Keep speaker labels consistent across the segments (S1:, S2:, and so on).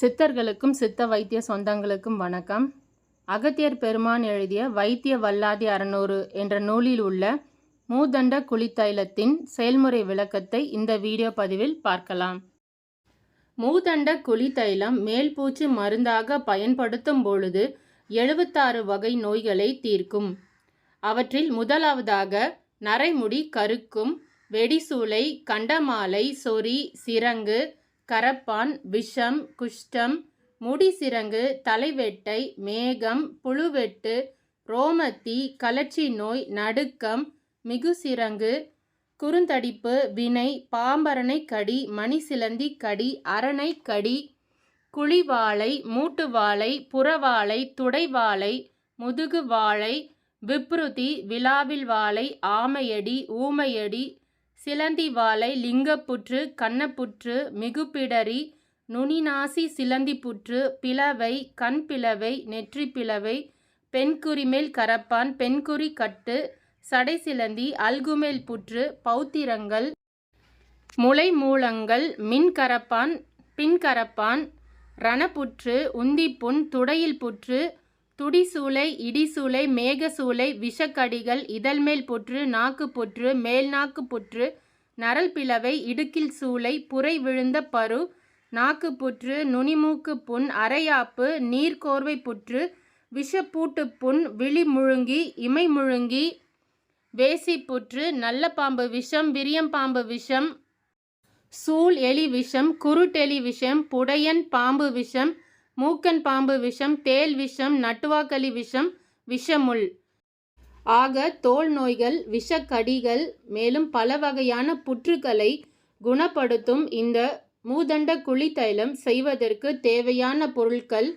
S1: சித்தர்களுக்கும் சித்த வைத்திய சொந்தங்களுக்கும் வணக்கம். அகத்தியர் பெருமான் எழுதிய வைத்திய வல்லாதி அறநூறு என்ற நூலில் உள்ள மூதண்ட குளித்தைலத்தின் செயல்முறை விளக்கத்தை இந்த வீடியோ பதிவில் பார்க்கலாம். மூதண்ட குளித்தைலம் மேல்பூச்சு மருந்தாக பயன்படுத்தும் பொழுது எழுபத்தாறு வகை நோய்களை தீர்க்கும். அவற்றில் முதலாவதாக நரைமுடி கருக்கும் வெடிசூளை கண்டமாலை சொறி சிரங்கு கரப்பான் விஷம் குஷ்டம் முடி சிரங்கு தலைவெட்டை மேகம் புழுவெட்டு ரோமத்தி கலர்ச்சி நோய் நடுக்கம் மிகுசிறங்கு குறுந்தடிப்பு வினை பாம்பரணை கடி மணிசிலந்தி கடி அரணை கடி குழிவாழை மூட்டுவாழை புறவாழை துடைவாழை முதுகு வாழை விப்ருதி விழாவில் வாழை ஆமையடி ஊமையடி சிலந்தி வாழை லிங்கப்புற்று கன்னப்புற்று மிகுப்பிடரி நுனிநாசி சிலந்தி புற்று பிளவை கண் பிளவை நெற்றி பிளவை பெண்குறிமேல் கரப்பான் பெண்குறி கட்டு சடை சிலந்தி அல்குமேல் புற்று பௌத்திரங்கள் முளை மூலங்கள் மின்கரப்பான் பின்கரப்பான் ரணப்புற்று உந்திப்புண் துடையில் புற்று துடிசூளை இடிசூளை மேகசூளை விஷக்கடிகள் இதழ்மேல் புற்று நாக்கு புற்று மேல்நாக்கு புற்று நரல் பிளவை இடுக்கில் சூளை புரை விழுந்த பரு நாக்கு புற்று நுனிமூக்கு புண் அரையாப்பு நீர்க்கோர்வை புற்று விஷப்பூட்டு புண் விழி முழுங்கி இமை முழுங்கி வேசி புற்று நல்ல பாம்பு விஷம் விரியம்பாம்பு விஷம் சூல் எலி விஷம் குருட்டெலி விஷம் புடையன் பாம்பு விஷம் மூக்கன் பாம்பு விஷம் தேல் விஷம் நட்டுவாக்களி விஷம் விஷமுள். ஆக தோல் நோய்கள் விஷக்கடிகள் மேலும் பல வகையான புற்றுக்களை குணப்படுத்தும் இந்த மூதண்ட குளித்தைலம் செய்வதற்கு தேவையான பொருட்கள்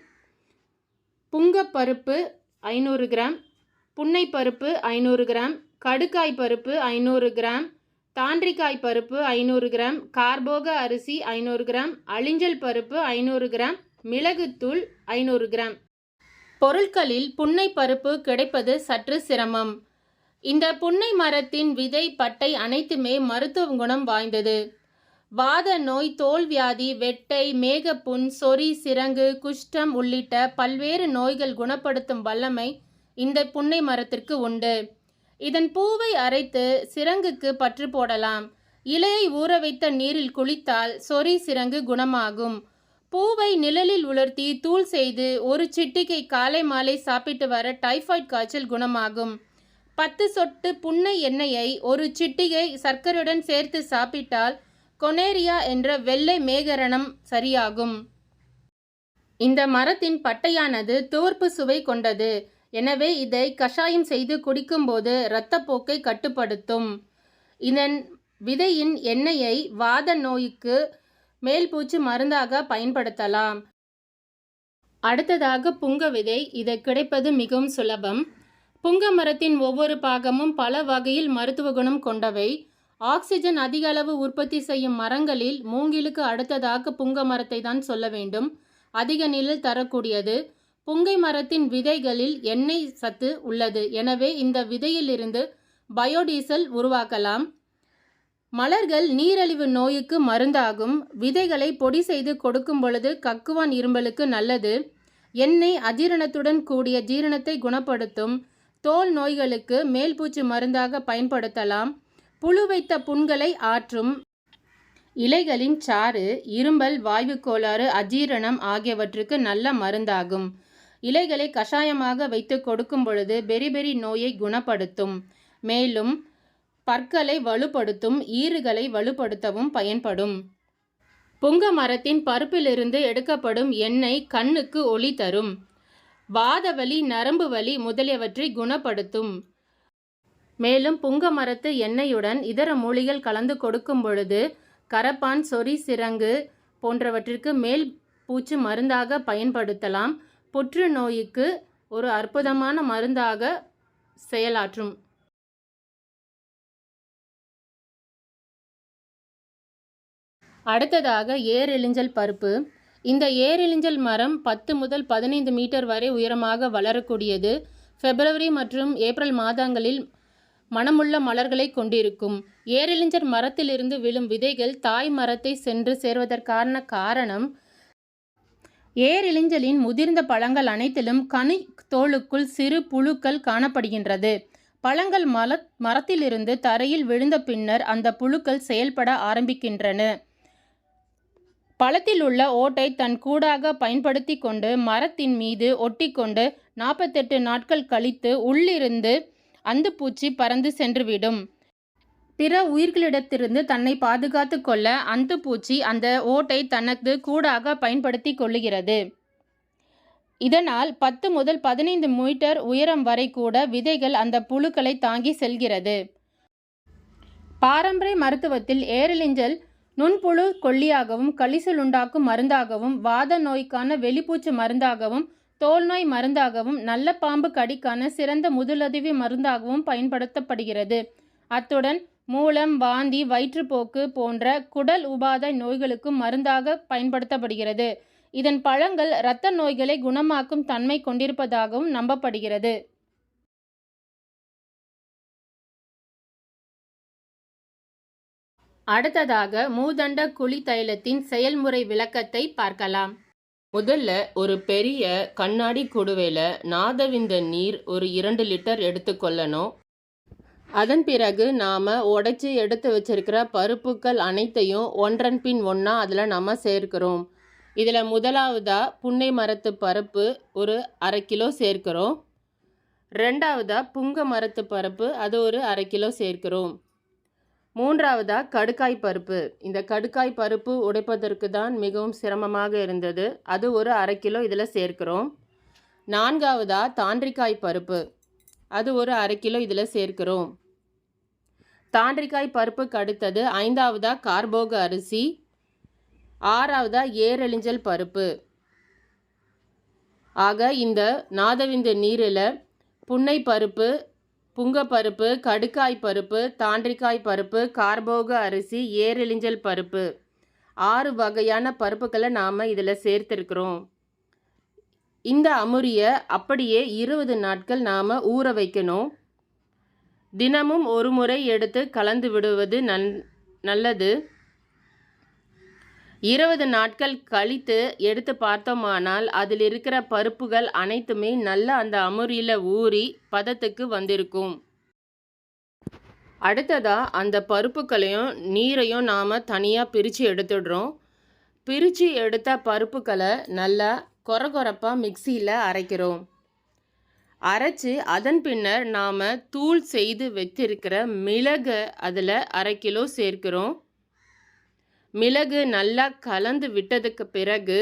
S1: புங்கப்பருப்பு ஐநூறு கிராம் புன்னைப்பருப்பு ஐநூறு கிராம் கடுக்காய் பருப்பு ஐநூறு கிராம் தாண்டிக்காய் பருப்பு ஐநூறு கிராம் கார்போக அரிசி ஐநூறு கிராம் அழிஞ்சல் பருப்பு ஐநூறு கிராம் மிளகுத்தூள் ஐநூறு கிராம். பொருட்களில் புன்னை பருப்பு கிடைப்பது சற்று சிரமம். இந்த புன்னை மரத்தின் விதை பட்டை அனைத்துமே மருத்துவ குணம் வாய்ந்தது. வாத நோய் தோல்வியாதி வெட்டை மேகப்புண் சொறி சிரங்கு குஷ்டம் உள்ளிட்ட பல்வேறு நோய்கள் குணப்படுத்தும் வல்லமை இந்த புன்னை மரத்திற்கு உண்டு. இதன் பூவை அரைத்து சிரங்குக்கு பற்று போடலாம். இலையை ஊற வைத்த நீரில் குளித்தால் சொறி சிரங்கு குணமாகும். பூவை நிழலில் உலர்த்தி தூள் செய்து ஒரு சிட்டிகை காலை மாலை சாப்பிட்டு வர டைஃபாய்டு காய்ச்சல் குணமாகும். பத்து சொட்டு புன்னை எண்ணெயை ஒரு சிட்டிகை சர்க்கரையுடன் சேர்த்து சாப்பிட்டால் கொனேரியா என்ற வெள்ளை மேகரணம் சரியாகும். இந்த மரத்தின் பட்டையானது துவர்ப்பு சுவை கொண்டது. எனவே இதை கஷாயம் செய்து குடிக்கும்போது இரத்தப்போக்கை கட்டுப்படுத்தும். இதன் விதையின் எண்ணெயை வாத நோய்க்கு மேல்பூச்சு மருந்தாக பயன்படுத்தலாம். அடுத்ததாக புங்க விதை. இது கிடைப்பது மிகவும் சுலபம். புங்க மரத்தின் ஒவ்வொரு பாகமும் பல வகையில் மருத்துவ குணம் கொண்டவை. ஆக்சிஜன் அதிக அளவு உற்பத்தி செய்யும் மரங்களில் மூங்கிலுக்கு அடுத்ததாக புங்க மரத்தை தான் சொல்ல வேண்டும். அதிக நிழல் தரக்கூடியது. புங்கை மரத்தின் விதைகளில் எண்ணெய் சத்து உள்ளது. எனவே இந்த விதையிலிருந்து பயோடீசல் உருவாக்கலாம். மலர்கள் நீரழிவு நோய்க்கு மருந்தாகும். விதைகளை பொடி செய்து கொடுக்கும் பொழுது கக்குவான் இரும்பலுக்கு நல்லது. எண்ணெய் அஜீரணத்துடன் கூடிய ஜீரணத்தை குணப்படுத்தும். தோல் நோய்களுக்கு மேல்பூச்சு மருந்தாக பயன்படுத்தலாம். புழு வைத்த புண்களை ஆற்றும். இலைகளின் சாறு இரும்பல் வாய்வு கோளாறு அஜீரணம் ஆகியவற்றுக்கு நல்ல மருந்தாகும். இலைகளை கஷாயமாக வைத்து கொடுக்கும் பொழுது பெரி பெரி நோயை குணப்படுத்தும். மேலும் பற்களை வலுப்படுத்தும் ஈறுகளை வலுப்படுத்தவும் பயன்படும். புங்க மரத்தின் பருப்பிலிருந்து எடுக்கப்படும் எண்ணெய் கண்ணுக்கு ஒளி தரும். வாதவலி நரம்பு வலி முதலியவற்றை குணப்படுத்தும். மேலும் புங்க மரத்து எண்ணெயுடன் இதர மூலிகள் கலந்து கொடுக்கும் பொழுது கரப்பான் சொறி சிரங்கு போன்றவற்றிற்கு மேல் பூச்சு மருந்தாக பயன்படுத்தலாம். புற்று நோய்க்கு ஒரு அற்புதமான மருந்தாக செயலாற்றும். அடுத்ததாக ஏரெளிஞ்சல் பருப்பு. இந்த ஏரெளிஞ்சல் மரம் பத்து முதல் பதினைந்து மீட்டர் வரை உயரமாக வளரக்கூடியது. பிப்ரவரி மற்றும் ஏப்ரல் மாதங்களில் மனமுள்ள மலர்களை கொண்டிருக்கும். ஏரெளிஞ்சர் மரத்திலிருந்து விழும் விதைகள் தாய் மரத்தை சென்று சேர்வதற்கான காரணம் ஏரிளிஞ்சலின் முதிர்ந்த பழங்கள் அனைத்திலும் கனி தோலுக்குள் சிறு புழுக்கள் காணப்படுகின்றது. பழங்கள் மல மரத்திலிருந்து தரையில் விழுந்த பின்னர் அந்த புழுக்கள் செயல்பட ஆரம்பிக்கின்றன. பழத்தில் உள்ள ஓட்டை தன் கூடாக பயன்படுத்தி கொண்டு மரத்தின் மீது ஒட்டிக்கொண்டு நாற்பத்தெட்டு நாட்கள் கழித்து உள்ளிருந்து அந்துப்பூச்சி பறந்து சென்றுவிடும். பிற உயிர்களிடத்திலிருந்து தன்னை பாதுகாத்து கொள்ள அந்துப்பூச்சி அந்த ஓட்டை தனக்கு கூடாக பயன்படுத்தி கொள்ளுகிறது. இதனால் பத்து முதல் பதினைந்து மீட்டர் உயரம் வரை கூட விதைகள் அந்த புழுக்களை தாங்கி செல்கிறது. பாரம்பரிய மருத்துவத்தில் ஏரலிஞ்சல் நுண்புழு கொல்லியாகவும் கழிசல் உண்டாக்கும் மருந்தாகவும் வாத நோய்க்கான வெளிப்பூச்சு மருந்தாகவும் தோல் நோய் மருந்தாகவும் நல்ல பாம்பு கடிக்கான சிறந்த முதலுதவி மருந்தாகவும் பயன்படுத்தப்படுகிறது. அத்துடன் மூலம் வாந்தி வயிற்றுப்போக்கு போன்ற குடல் உபாதை நோய்களுக்கும் மருந்தாக பயன்படுத்தப்படுகிறது. இதன் பழங்கள் இரத்த நோய்களை குணமாக்கும் தன்மை கொண்டிருப்பதாகவும் நம்பப்படுகிறது. அடுத்ததாக மூதண்ட குழி தைலத்தின் செயல்முறை விளக்கத்தை பார்க்கலாம்.
S2: முதல்ல ஒரு பெரிய கண்ணாடி குடுவையில் நாதவிந்த நீர் ஒரு இரண்டு லிட்டர் எடுத்துக்கொள்ளணும் அதன் பிறகு நாம் உடைச்சி எடுத்து வச்சிருக்கிற பருப்புக்கள் அனைத்தையும் ஒன்றன் பின் ஒன்றா அதில் நம்ம சேர்க்கிறோம். இதில் முதலாவதாக புன்னை மரத்து பருப்பு ஒரு அரை கிலோ சேர்க்கிறோம். ரெண்டாவதாக புங்க மரத்து பருப்பு அது ஒரு அரை கிலோ சேர்க்கிறோம். மூன்றாவதாக கடுக்காய் பருப்பு. இந்த கடுக்காய் பருப்பு உடைப்பதற்கு தான் மிகவும் சிரமமாக இருந்தது. அது ஒரு அரை கிலோ இதில் சேர்க்கிறோம். நான்காவதாக தாண்டிக்காய் பருப்பு. அது ஒரு அரை கிலோ இதில் சேர்க்கிறோம். தாண்டிக்காய் பருப்பு கடுத்தது. ஐந்தாவதாக கார்போக அரிசி. ஆறாவதாக ஏரழிஞ்சல் பருப்பு. ஆக இந்த நாதவிந்த நீரில் புன்னை பருப்பு புங்கப்பருப்பு கடுக்காய் பருப்பு தாண்டிக்காய் பருப்பு கார்போக அரிசி ஏரெளிஞ்சல் பருப்பு. ஆறு வகையான பருப்புகளை நாம் இதில் சேர்த்துருக்குறோம். இந்த அமுரியை அப்படியே இருபது நாட்கள் நாம் ஊற வைக்கணும். தினமும் ஒரு முறை எடுத்து கலந்து விடுவது நன் நல்லது. இருபது நாட்கள் கழித்து எடுத்து பார்த்தோமானால் அதில் இருக்கிற பருப்புகள் அனைத்துமே நல்லா அந்த அமுரியில் ஊறி பதத்துக்கு வந்திருக்கும். அடுத்ததாக அந்த பருப்புகளையும் நீரையும் நாம் தனியாக பிரித்து எடுத்துடுறோம். பிரித்து எடுத்த பருப்புகளை நல்லா கொரகொரப்பாக மிக்சியில் அரைக்கிறோம். அரைச்சி அதன் பின்னர் நாம் தூள் செய்து வச்சிருக்கிற மிளகை அதில் அரை கிலோ சேர்க்கிறோம். மிளகு நல்லா கலந்து விட்டதுக்கு பிறகு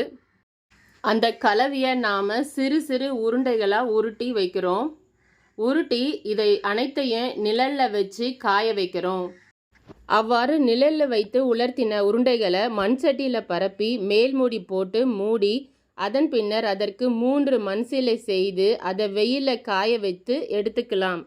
S2: அந்த கலவையை நாம் சிறு சிறு உருண்டைகளாக உருட்டி வைக்கிறோம். உருட்டி இதை அனைத்தையும் நிழலில் வச்சு காய வைக்கிறோம். அவ்வாறு நிழலில் வைத்து உலர்த்தின உருண்டைகளை மண் சட்டியில் பரப்பி மேல் மூடி போட்டு மூடி அதன் பின்னர் அதற்கு மூன்று மண்சிலை செய்து அதை வெயிலில் காய வைத்து எடுத்துக்கலாம்.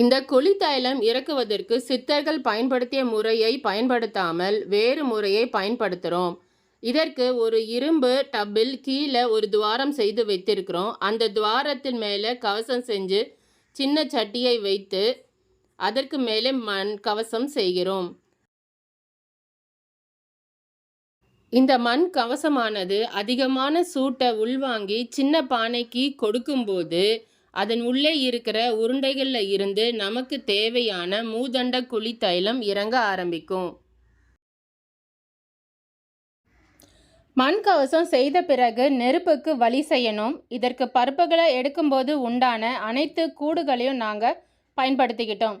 S2: இந்த குளித்தைலம் இறக்குவதற்கு சித்தர்கள் பயன்படுத்திய முறையை பயன்படுத்தாமல் வேறு முறையை பயன்படுத்துகிறோம் இதற்கு ஒரு இரும்பு டப்பில் கீழே ஒரு துவாரம் செய்து வைத்திருக்கிறோம். அந்த துவாரத்தின் மேலே கவசம் செஞ்சு சின்ன சட்டியை வைத்து அதற்கு மேலே மண் கவசம் செய்கிறோம். இந்த மண் கவசமானது அதிகமான சூட்டை உள்வாங்கி சின்ன பானைக்கு கொடுக்கும்போது அதன் உள்ளே இருக்கிற உருண்டைகளில் இருந்து நமக்கு தேவையான மூதண்ட குழி தைலம் இறங்க ஆரம்பிக்கும்.
S1: மண் கவசம் செய்த பிறகு நெருப்புக்கு வழி செய்யணும். இதற்கு பருப்புகளை எடுக்கும்போது உண்டான அனைத்து கூடுகளையும் நாங்கள் பயன்படுத்திக்கிட்டோம்.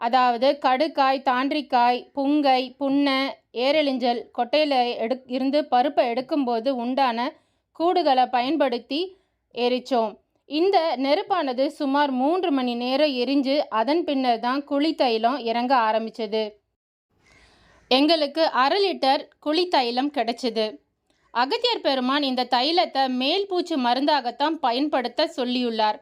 S1: அதாவது கடுக்காய் தாண்டிக்காய் புங்கை புண்ணை ஏரெளிஞ்சல் கொட்டையில் எடு இருந்து பருப்பை எடுக்கும்போது உண்டான கூடுகளை பயன்படுத்தி எரித்தோம் இந்த நெருப்பானது சுமார் மூன்று மணி நேரம் எரிஞ்சு அதன் பின்னர் தான் குழி தைலம் இறங்க ஆரம்பித்தது எங்களுக்கு அரை லிட்டர் குழி தைலம் கிடைச்சிது. அகத்தியர் பெருமான் இந்த தைலத்தை மேல் பூச்சி மருந்தாகத்தான் பயன்படுத்த சொல்லியுள்ளார்.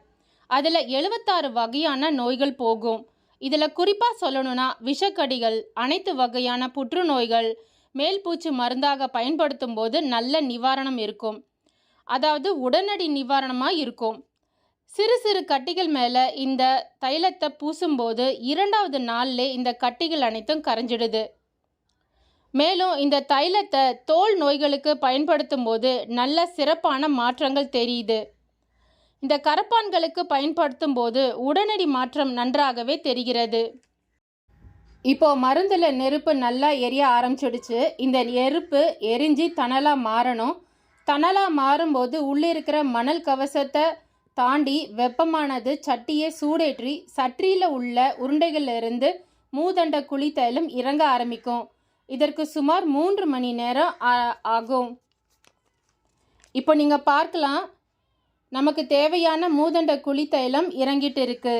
S1: அதில் எழுபத்தாறு வகையான நோய்கள் போகும். இதில் குறிப்பாக சொல்லணும்னா விஷக்கடிகள் அனைத்து வகையான புற்றுநோய்கள் மேல் பூச்சி மருந்தாக பயன்படுத்தும் போது நல்ல நிவாரணம் இருக்கும். அதாவது உடனடி நிவாரணமாக இருக்கும். சிறு சிறு கட்டிகள் மேலே இந்த தைலத்தை பூசும்போது இரண்டாவது நாள்லே இந்த கட்டிகள் அனைத்தும் கரைஞ்சிடுது. மேலும் இந்த தைலத்தை தோல் நோய்களுக்கு பயன்படுத்தும் போது நல்ல சிறப்பான மாற்றங்கள் தெரியுது. இந்த கரப்பான்களுக்கு பயன்படுத்தும் போது உடனடி மாற்றம் நன்றாகவே தெரிகிறது. இப்போ மருந்தில் நெருப்பு நல்லா எரிய ஆரம்பிச்சிடுச்சு. இந்த நெருப்பு எரிஞ்சு தணலாக மாறணும். தணலாக மாறும்போது உள்ளே இருக்கிற மணல் கவசத்தை தாண்டி வெப்பமானது சட்டியை சூடேற்றி சற்றியில் உள்ள உருண்டைகளிலிருந்து மூதண்ட குழி தைலம் இறங்க ஆரம்பிக்கும். இதற்கு சுமார் மூன்று மணி நேரம் ஆ- ஆகும். இப்போ நீங்கள் பார்க்கலாம். நமக்கு தேவையான மூதண்ட குழி தைலம் இறங்கிட்டு இருக்கு.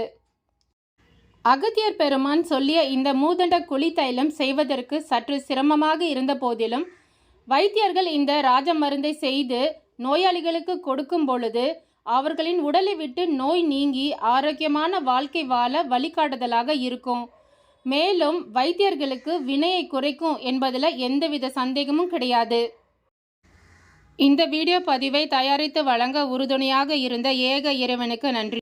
S1: அகத்தியர் பெருமான் சொல்லிய இந்த மூதண்ட குழி தைலம் செய்வதற்கு சற்று சிரமமாக இருந்த போதிலும் வைத்தியர்கள் இந்த ராஜ மருந்தை செய்து நோயாளிகளுக்கு கொடுக்கும் பொழுது அவர்களின் உடலை விட்டு நோய் நீங்கி ஆரோக்கியமான வாழ்க்கை வாழ வழிகாட்டுதலாக இருக்கும். மேலும் வைத்தியர்களுக்கு வினையை குறைக்கும் என்பதில் எந்தவித சந்தேகமும் கிடையாது. இந்த வீடியோ பதிவை தயாரித்து வழங்க உறுதுணையாக இருந்த ஏக இறைவனுக்கு நன்றி.